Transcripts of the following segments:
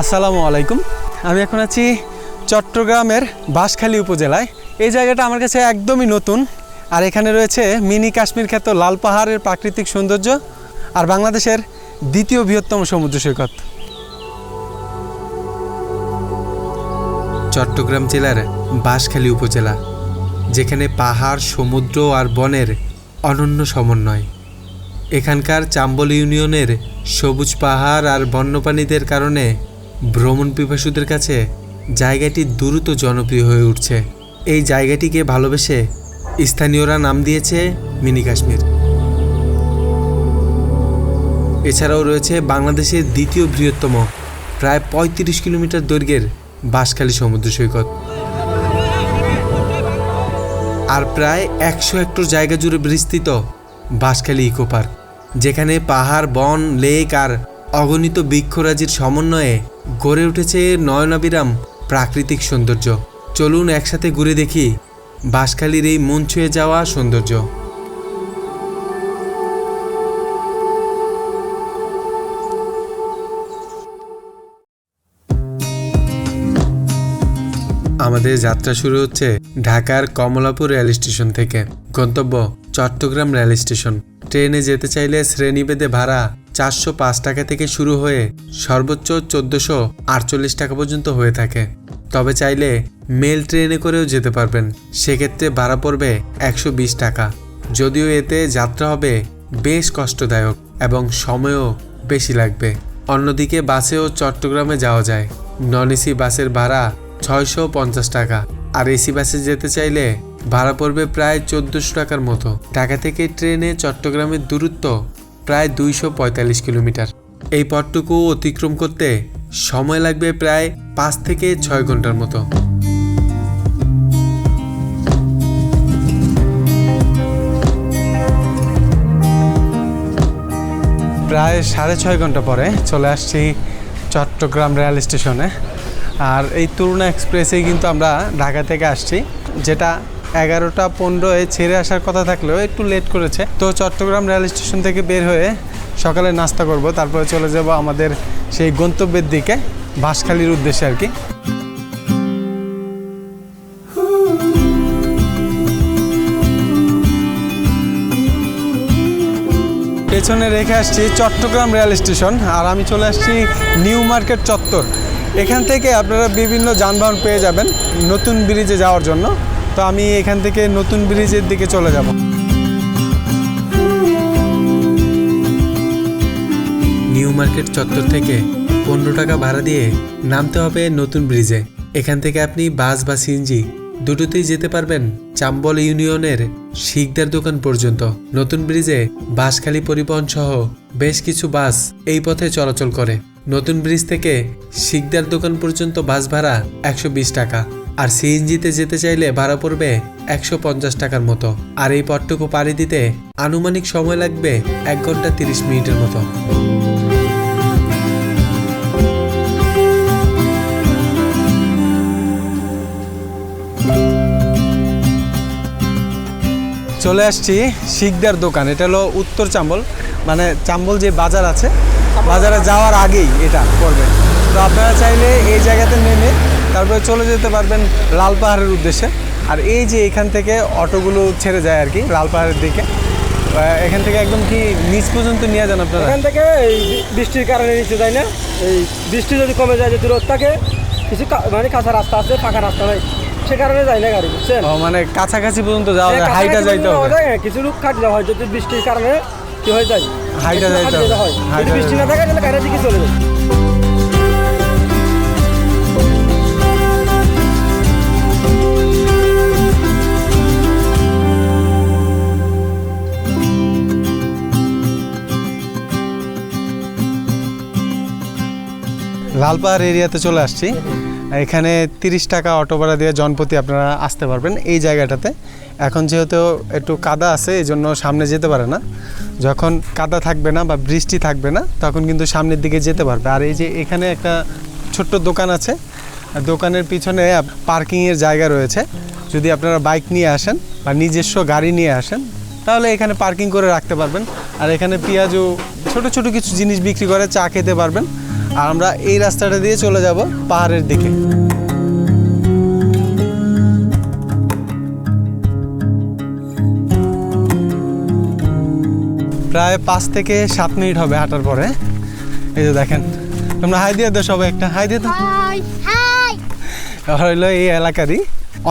আসসালামু আলাইকুম। আমি এখন আছি চট্টগ্রামের বাঁশখালী উপজেলায়। এই জায়গাটা আমার কাছে একদমই নতুন। আর এখানে রয়েছে মিনি কাশ্মীর খ্যাত লাল পাহাড়ের প্রাকৃতিক সৌন্দর্য আর বাংলাদেশের দ্বিতীয় বৃহত্তম সমুদ্র সৈকত। চট্টগ্রাম জেলার বাঁশখালী উপজেলা, যেখানে পাহাড়, সমুদ্র আর বনের অনন্য সমন্বয়। এখানকার চাম্বল ইউনিয়নের সবুজ পাহাড় আর বন্যপ্রাণীদের কারণে ভ্রমণ পিপাসুদের কাছে জায়গাটি দ্রুত জনপ্রিয় হয়ে উঠছে। এই জায়গাটিকে ভালোবেসে স্থানীয়রা নাম দিয়েছে মিনি কাশ্মীর। এছাড়াও রয়েছে বাংলাদেশের দ্বিতীয় বৃহত্তম, প্রায় পঁয়ত্রিশ কিলোমিটার দৈর্ঘ্যের বাঁশখালী সমুদ্র সৈকত। আর প্রায় একশো হেক্টর জায়গা জুড়ে বিস্তৃত বাঁশখালী ইকো পার্ক, যেখানে পাহাড়, বন, লেক আর অগণিত বৃক্ষরাজির সমন্বয়ে গড়ে উঠেছে নয়নাবিরাম প্রাকৃতিক সৌন্দর্য। চলুন একসাথে ঘুরে দেখি বাঁশখালীর এই মন ছুঁয়ে যাওয়া সৌন্দর্য। আমাদের যাত্রা শুরু হচ্ছে ঢাকার কমলাপুর রেল স্টেশন থেকে। গন্তব্য চট্টগ্রাম রেল স্টেশন ট্রেনে যেতে চাইলে শ্রেণীভেদে ভাড়া চারশো পাঁচ টাকা থেকে শুরু হয়ে সর্বোচ্চ চোদ্দোশো আটচল্লিশ টাকা পর্যন্ত হয়ে থাকে। তবে চাইলে মেল ট্রেনে করেও যেতে পারবেন। সেক্ষেত্রে ভাড়া পড়বে একশো বিশ টাকা। যদিও এতে যাত্রা হবে বেশ কষ্টদায়ক এবং সময়ও বেশি লাগবে। অন্যদিকে বাসেও চট্টগ্রামে যাওয়া যায়। নন এসি বাসের ভাড়া ছয়শো পঞ্চাশ টাকা। আর এসি বাসে যেতে চাইলে ভাড়া পড়বে প্রায় চোদ্দোশো টাকার মতো। ঢাকা থেকে ট্রেনে চট্টগ্রামের দূরত্ব প্রায় দুইশো পঁয়তাল্লিশ কিলোমিটার। এই পথটুকু অতিক্রম করতে সময় লাগবে প্রায় পাঁচ থেকে ছয় ঘণ্টার মতো। প্রায় সাড়ে ছয় ঘণ্টা পরে চলে আসছি চট্টগ্রাম রেল স্টেশনে। আর এই তরুণা এক্সপ্রেসেই কিন্তু আমরা ঢাকা থেকে আসছি, যেটা এগারোটা পনেরোয় ছেড়ে আসার কথা থাকলেও একটু লেট করেছে। তো চট্টগ্রাম রেল স্টেশন থেকে বের হয়ে সকালে নাস্তা করব, তারপরে চলে যাব আমাদের সেই গন্তব্যের দিকে, বাঁশখালীর উদ্দেশ্যে আর কি। পেছনে রেখে আসছি চট্টগ্রাম রেল স্টেশন, আর আমি চলে আসছি নিউ মার্কেট চত্বর। এখান থেকে আপনারা বিভিন্ন যানবাহন পেয়ে যাবেন নতুন ব্রিজে যাওয়ার জন্য। তো আমি এখান থেকে নতুন ব্রিজের দিকে চলে যাব। নিউ মার্কেট চত্বর থেকে পনেরো টাকা ভাড়া দিয়ে নামতে হবে নতুন ব্রিজে। এখান থেকে আপনি বাস বা সিএনজি দুটোতেই যেতে পারবেন চাম্বল ইউনিয়নের শিকদার দোকান পর্যন্ত। নতুন ব্রিজে বাসখালী পরিবহন সহ বেশ কিছু বাস এই পথে চলাচল করে। নতুন ব্রিজ থেকে শিকদার দোকান পর্যন্ত বাস ভাড়া একশো বিশ টাকা। আর সিএনজিতে যেতে চাইলে ভাড়া পড়বে একশো পঞ্চাশ টাকার মতো। আর এই পথটুকু পাড়ি দিতে আনুমানিক সময় লাগবে এক ঘণ্টা তিরিশ মিনিটের মতো। চলে আসছি শিকদার দোকান। এটা হলো উত্তর চাম্বল। মানে চাম্বল যে বাজার আছে, বাজারে যাওয়ার আগেই এটা পড়বে। তো আপনারা চাইলে এই জায়গাতে নেমে তারপরে চলে যেতে পারবেন লাল পাহাড়ের উদ্দেশ্যে। আর এই যে এখান থেকে অটোগুলো ছেড়ে যায় আর কি লাল পাহাড়ের দিকে এখান থেকে একদম কি নিচ পর্যন্ত নিয়ে যান আপনারা? এখান থেকে এই বৃষ্টির কারণে নিচে যায় না। এই বৃষ্টি যদি কমে যায় যদি রোদ থাকে কিছু মানে কাঁচা রাস্তা আছে ফাঁকা রাস্তা নাই। সে কারণে যায় না গাড়ি বুঝছেন? মানে কাছাকাছি পর্যন্ত যাওয়া যায় হাইটা যাইতে হবে। হ্যাঁ, কিছু লোক খাটতে হয় যদি বৃষ্টির কারণে কি হয়ে যায় হাইটা যাইতে হয়। বৃষ্টি না থাকে তাহলে গাড়ির দিকে চলে যায়। লালপাহাড় এরিয়াতে চলে আসছি। এখানে তিরিশ টাকা অটো ভাড়া দিয়ে জনপতি আপনারা আসতে পারবেন এই জায়গাটাতে। এখন যেহেতু একটু কাদা আছে, এই জন্য সামনে যেতে পারে না। যখন কাদা থাকবে না বা বৃষ্টি থাকবে না, তখন কিন্তু সামনের দিকে যেতে পারবে। আর এই যে এখানে একটা ছোট্ট দোকান আছে দোকানের পিছনে পার্কিংয়ের জায়গা রয়েছে। যদি আপনারা বাইক নিয়ে আসেন বা নিজস্ব গাড়ি নিয়ে আসেন, তাহলে এখানে পার্কিং করে রাখতে পারবেন। আর এখানে পেঁয়াজও ছোট ছোট কিছু জিনিস বিক্রি করে চা খেতে পারবেন। আর আমরা এই রাস্তাটা দিয়ে চলে যাব পাহাড়ের দিকে। প্রায় পাঁচ থেকে সাত মিনিট হবে হাঁটার পরে। এই যে দেখেন তোমরা হাই দিয়ে দাও সবাই একটা হাই দিয়ে দাও। Hi hi. হইল এই এলাকারই।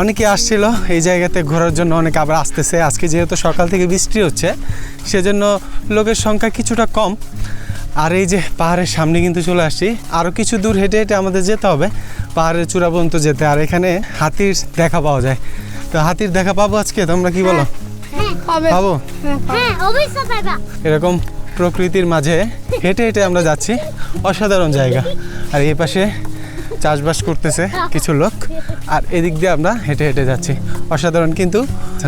অনেকে আসছিল এই জায়গাতে ঘোরার জন্য অনেকে আবার আসতেছে। আজকে যেহেতু সকাল থেকে বৃষ্টি হচ্ছে সেজন্য লোকের সংখ্যা কিছুটা কম। আর এই যে পাহাড়ের সামনে কিন্তু চলে আসছি। আরও কিছু দূর হেঁটে হেঁটে আমাদের যেতে হবে। পাহাড়ের চূড়া পর্যন্ত যেতে। আর এখানে হাতির দেখা পাওয়া যায়। তো হাতির দেখা পাবো আজকে? তোমরা কি বলো? পাবো। হ্যাঁ অবশ্যই পাবা। এরকম প্রকৃতির মাঝে হেঁটে হেঁটে আমরা যাচ্ছি। অসাধারণ জায়গা। আর এই পাশে চাষবাস করতেছে কিছু লোক। আর এদিক দিয়ে আমরা হেঁটে হেঁটে যাচ্ছি। অসাধারণ কিন্তু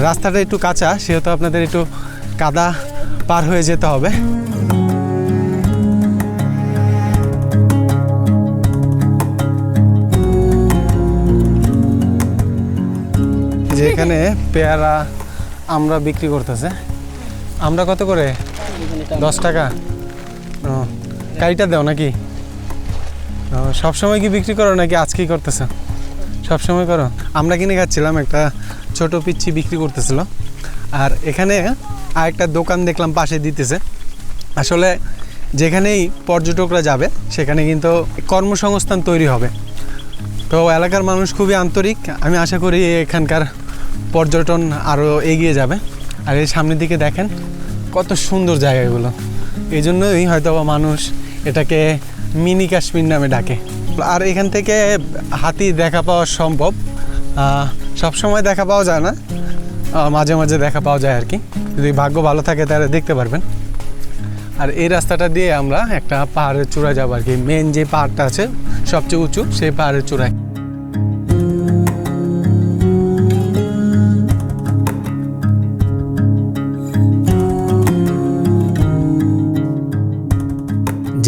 রাস্তাটা একটু কাঁচা সেহেতু আপনাদের একটু কাদা পার হয়ে যেতে হবে। যে এখানে পেয়ারা আমরা বিক্রি করতেছে। আমরা কত করে? দশ টাকা। ও কারিটা দাও নাকি? ও, সবসময় কি বিক্রি করো নাকি আজকেই করতেছো? সবসময় করো। আমরা কিনে খাচ্ছিলাম একটা ছোট পিচ্ছি বিক্রি করতেছিল। আর এখানে আরেকটা দোকান দেখলাম পাশে দিতেছে। আসলে যেখানেই পর্যটকরা যাবে সেখানে কিন্তু কর্মসংস্থান তৈরি হবে। তো এলাকার মানুষ খুবই আন্তরিক। আমি আশা করি এখানকার পর্যটন আরও এগিয়ে যাবে। আর এই সামনের দিকে দেখেন কত সুন্দর জায়গাগুলো। এই জন্যই হয়তো মানুষ এটাকে মিনি কাশ্মীর নামে ডাকে। আর এখান থেকে হাতি দেখা পাওয়া সম্ভব। সব সময় দেখা পাওয়া যায় না। মাঝে মাঝে দেখা পাওয়া যায় আর কি যদি ভাগ্য ভালো থাকে তাহলে দেখতে পারবেন। আর এই রাস্তাটা দিয়ে আমরা একটা পাহাড়ের চূড়ায় যাব আর কি মেন যে পাহাড়টা আছে, সবচেয়ে উঁচু, সেই পাহাড়ের চূড়ায়।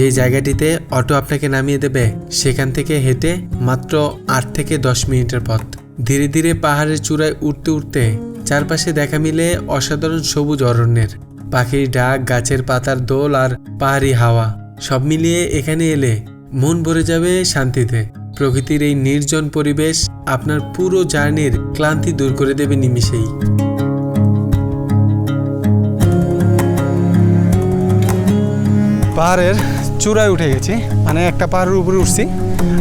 যে জায়গাটিতে অটো আপনাকে নামিয়ে দেবে, সেখান থেকে হেঁটে মাত্র আট থেকে দশ মিনিটের পথ। ধীরে ধীরে পাহাড়ের চূড়ায় উঠতে উঠতে চারপাশে দেখা মিলে অসাধারণ সবুজ অরণ্যের। পাখির ডাক, গাছের পাতার দোল আর পাহাড়ি হাওয়া, সব মিলিয়ে এখানে এলে মন ভরে যাবে শান্তিতে। প্রকৃতির এই নির্জন পরিবেশ আপনার পুরো জার্নির ক্লান্তি দূর করে দেবে নিমিষেই। পাহাড়ের চূড়ায় উঠে গেছি। মানে একটা পাহাড়ের উপরে উঠছি।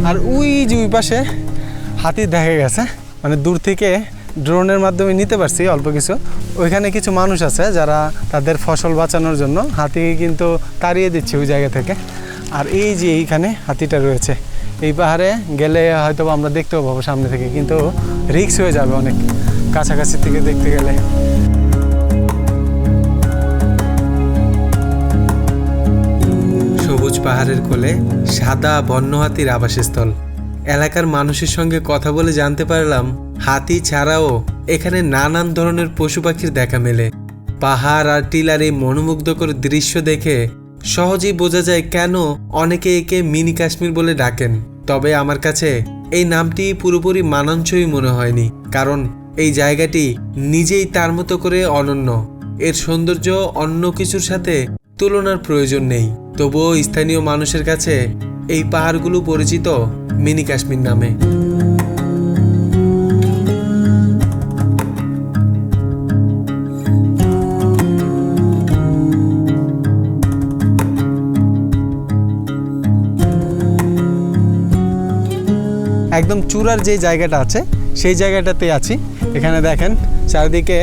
আর ওই যে ওই পাশে হাতি দেখা গেছে। মানে দূর থেকে ড্রোনের মাধ্যমে নিতে পারছি অল্প কিছু। ওইখানে কিছু মানুষ আছে যারা তাদের ফসল বাঁচানোর জন্য হাতিকে কিন্তু তাড়িয়ে দিচ্ছে ওই জায়গা থেকে। আর এই যে এইখানে হাতিটা রয়েছে, এই পাহাড়ে গেলে হয়তো আমরা দেখতেও পাবো সামনে থেকে, কিন্তু রিক্স হয়ে যাবে অনেক। কাছাকাছি থেকে দেখতে গেলে। পাহাড়ের কোলে সাদা বন্য হাতির আবাসস্থল। এলাকার মানুষের সঙ্গে কথা বলে জানতে পারলাম, হাতি ছাড়াও এখানে নানান ধরনের পশু পাখির দেখা মেলে। পাহাড় আর টিলার এই মনোমুগ্ধকর দৃশ্য দেখে সহজেই বোঝা যায় কেন অনেকে একে মিনি কাশ্মীর বলে ডাকেন। তবে আমার কাছে এই নামটি পুরোপুরি মানানসই মনে হয়নি, কারণ এই জায়গাটি নিজেই তার মতো করে অনন্য। এর সৌন্দর্য অন্য কিছুর সাথে তুলনার প্রয়োজন নেই। তবুও স্থানীয় মানুষের কাছে এই পাহাড়গুলো পরিচিত মিনি কাশ্মীর নামে। একদম চূড়ার যে জায়গাটা আছে, সেই জায়গাটাতে আছি। এখানে দেখেন, চারিদিকে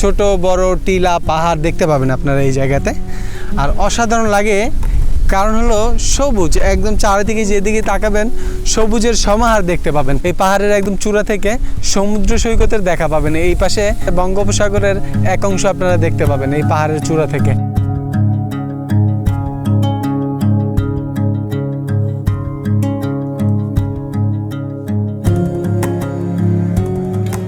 ছোট বড় টিলা পাহাড় দেখতে পাবেন আপনারা এই জায়গাতে। আর অসাধারণ লাগে, কারণ হলো সবুজ, একদম চারিদিকে যেদিকে তাকাবেন, সবুজের সমাহার দেখতে পাবেন। এই পাহাড়ের একদম চূড়া থেকে সমুদ্র সৈকতের দেখা পাবেন। এই পাশে বঙ্গোপসাগরের এক অংশ আপনারা দেখতে পাবেন, এই পাহাড়ের চূড়া থেকে।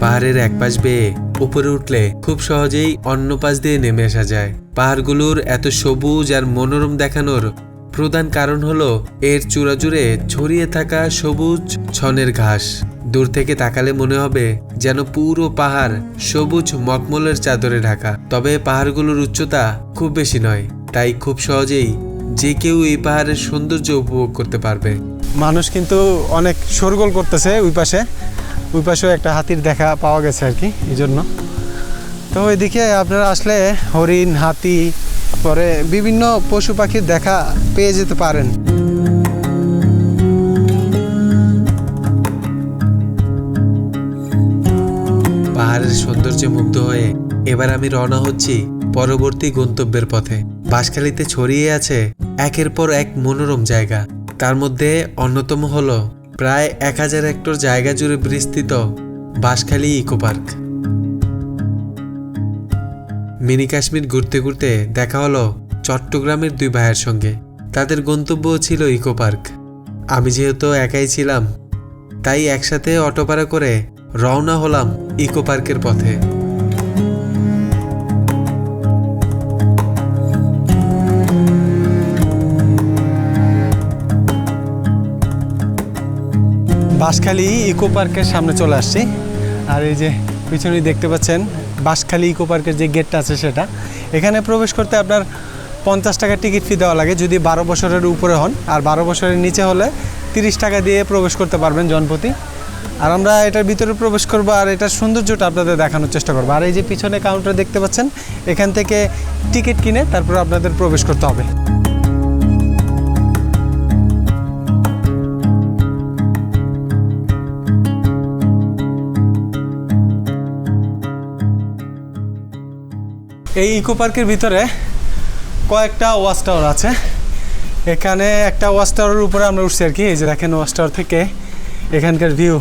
পাহাড়ের এক পাশ বেয়ে উপরে উঠলে খুব সহজেই অন্য পাশ দিয়ে নেমে আসা যায়। পাহাড়গুলোর এত সবুজ আর মনোরম দেখানোর প্রধান কারণ হলো এর চূড়া জুড়ে ছড়িয়ে থাকা সবুজ ছনের ঘাস। দূর থেকে তাকালে মনে হবে যেন পুরো পাহাড় সবুজ মকমলের চাদরে ঢাকা। তবে পাহাড়গুলোর উচ্চতা খুব বেশি নয়, তাই খুব সহজেই যে কেউ এই পাহাড়ের সৌন্দর্য উপভোগ করতে পারবে। মানুষ কিন্তু অনেক শোরগোল করতেছে ওই পাশে। ওই পাশেও একটা হাতির দেখা পাওয়া গেছে আর কি, এই জন্য। তো ওইদিকে আপনারা আসলে হরিণ, হাতি, পরে বিভিন্ন পশু পাখির দেখা পেয়ে যেতে পারেন। পাহাড়ের সৌন্দর্যে মুগ্ধ হয়ে এবার আমি রওনা হচ্ছি পরবর্তী গন্তব্যের পথে। বাঁশখালীতে ছড়িয়ে আছে একের পর এক মনোরম জায়গা। তার মধ্যে অন্যতম হলো প্রায় এক হাজার হেক্টর জায়গা জুড়ে বিস্তৃত Banshkhali eco park. Mini Kashmir ঘুরতে ঘুরতে দেখা হলো চট্টগ্রামের দুই ভাইয়ের সঙ্গে। তাদের গন্তব্য ছিল ইকো পার্ক। আমি যেহেতু একাই ছিলাম, তাই একসাথে অটো ভাড়া করে রওনা হলাম ইকো পার্কের পথে। বাঁশখালী ইকো পার্কের সামনে চলে আসছি। আর এই যে পিছনে দেখতে পাচ্ছেন বাঁশখালী ইকো পার্কের যে গেটটা আছে সেটা, এখানে প্রবেশ করতে আপনার পঞ্চাশ টাকা টিকিট ফি দেওয়া লাগে যদি বারো বছরের উপরে হন। আর বারো বছরের নিচে হলে তিরিশ টাকা দিয়ে প্রবেশ করতে পারবেন জনপ্রতি আর আমরা এটার ভিতরে প্রবেশ করব আর এটার সৌন্দর্যটা আপনাদের দেখানোর চেষ্টা করব। আর এই যে পিছনে কাউন্টার দেখতে পাচ্ছেন, এখান থেকে টিকিট কিনে তারপর আপনাদের প্রবেশ করতে হবে। এই ইকো পার্কের ভিতরে কয়েকটা ওয়াচ টাওয়ার আছে। এখানে একটা ওয়াচ টাওয়ারের উপরে আমরা উঠছি আর কি। এই যে দেখেন ওয়াচ টাওয়ার থেকে এখানকার ভিউ।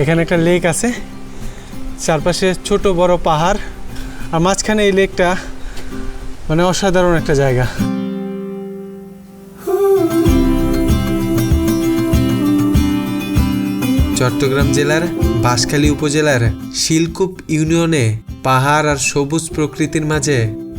এখানে একটা লেক আছে। চারপাশে ছোট বড় পাহাড়। আর মাঝখানে এই লেকটা মানে অসাধারণ একটা জায়গা। চট্টগ্রাম জেলার বাঁশখালী উপজেলার শিলকুপ ইউনিয়নে পাহাড় আর সবুজ প্রকৃতির মাঝে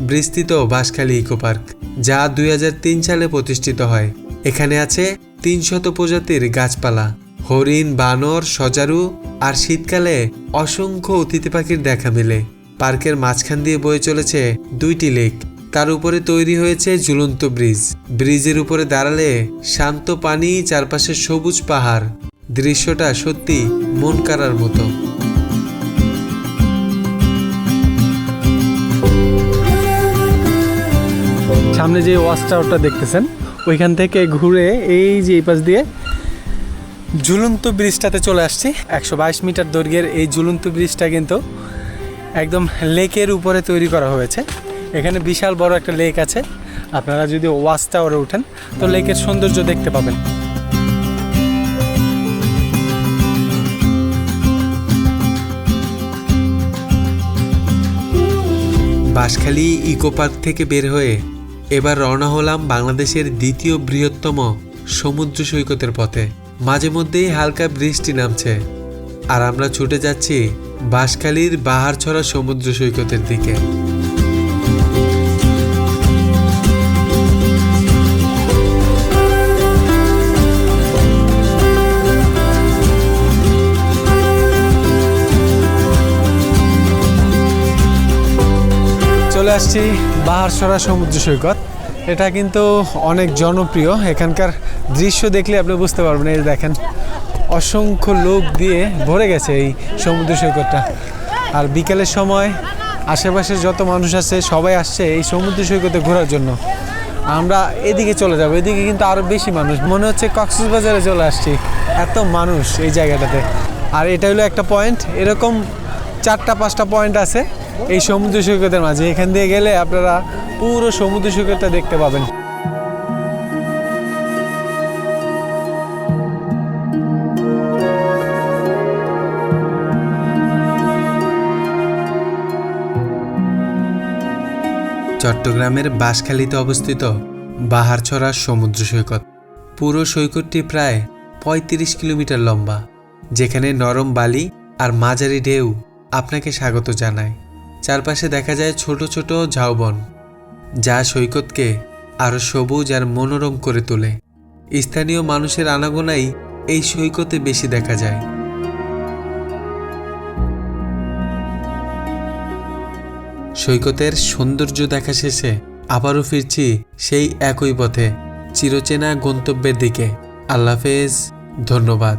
বিস্তৃত বাঁশখালী ইকো পার্ক, যা দুই হাজার তিন সালে প্রতিষ্ঠিত হয়। এখানে আছে তিনশত প্রজাতির গাছপালা, হরিণ, বানর, সজারু আর শীতকালে অসংখ্য অতিথি পাখির দেখা মেলে। পার্কের মাঝখান দিয়ে বয়ে চলেছে দুইটি লেক, তার উপরে তৈরি হয়েছে ঝুলন্ত ব্রিজ। ব্রিজের উপরে দাঁড়ালে শান্ত পানি, চারপাশে সবুজ পাহাড়। দৃশ্যটা সত্যি মন কাড়ার মতো। সামনে যে ওয়াচ টাওয়ারটা দেখতেছেন, ওইখান থেকে ঘুরে এই যে এই পাশ দিয়ে ঝুলন্ত ব্রিজটাতে চলে আসছি। একশো বাইশ মিটার দৈর্ঘ্যের এই ঝুলন্ত ব্রিজটা কিন্তু একদম লেকের উপরে তৈরি করা হয়েছে। এখানে বিশাল বড় একটা লেক আছে। আপনারা যদি ওয়াচ টাওয়ারে ওঠেন তো লেকের সৌন্দর্য দেখতে পাবেন। বাঁশখালী ইকো পার্ক থেকে বের হয়ে এবার রওনা হলাম বাংলাদেশের দ্বিতীয় বৃহত্তম সমুদ্র সৈকতের পথে। মাঝে মধ্যেই হালকা বৃষ্টি নামছে। আর আমরা ছুটে যাচ্ছি বাঁশখালীর বাহারছড়া সমুদ্র সৈকতের দিকে। চলে আসছি বাহারসরা সমুদ্র সৈকত। এটা কিন্তু অনেক জনপ্রিয়। এখানকার দৃশ্য দেখলে আপনি বুঝতে পারবেন, এই দেখেন, অসংখ্য লোক দিয়ে ভরে গেছে এই সমুদ্র সৈকতটা। আর বিকেলের সময় আশেপাশে যত মানুষ আছে, সবাই আসছে এই সমুদ্র সৈকতে ঘোরার জন্য। আমরা এদিকে চলে যাব, এদিকে কিন্তু আরও বেশি মানুষ। মনে হচ্ছে কক্সবাজারে চলে আসছি। এত মানুষ এই জায়গাটাতে। আর এটা হলো একটা পয়েন্ট। এরকম চারটা, পাঁচটা পয়েন্ট আছে। এই সমুদ্র সৈকতের মাঝে। এখান দিয়ে গেলে আপনারা পুরো সমুদ্র সৈকতটা দেখতে পাবেন। চট্টগ্রামের বাঁশখালীতে অবস্থিত বাহারছড়া সমুদ্র সৈকত। পুরো সৈকতটি প্রায় ৩৫ কিলোমিটার লম্বা, যেখানে নরম বালি আর মাঝারি ঢেউ আপনাকে স্বাগত জানায়। চারপাশে দেখা যায় ছোট ছোট ঝাউবন, যা সৈকতকে আরও সবুজ আর মনোরম করে তোলে। স্থানীয় মানুষের আনাগোনাই এই সৈকতে বেশি দেখা যায়। সৈকতের সৌন্দর্য দেখা শেষে আবারও ফিরছি সেই একই পথে, চিরচেনা গন্তব্যের দিকে। আল্লাহ হাফেজ, ধন্যবাদ।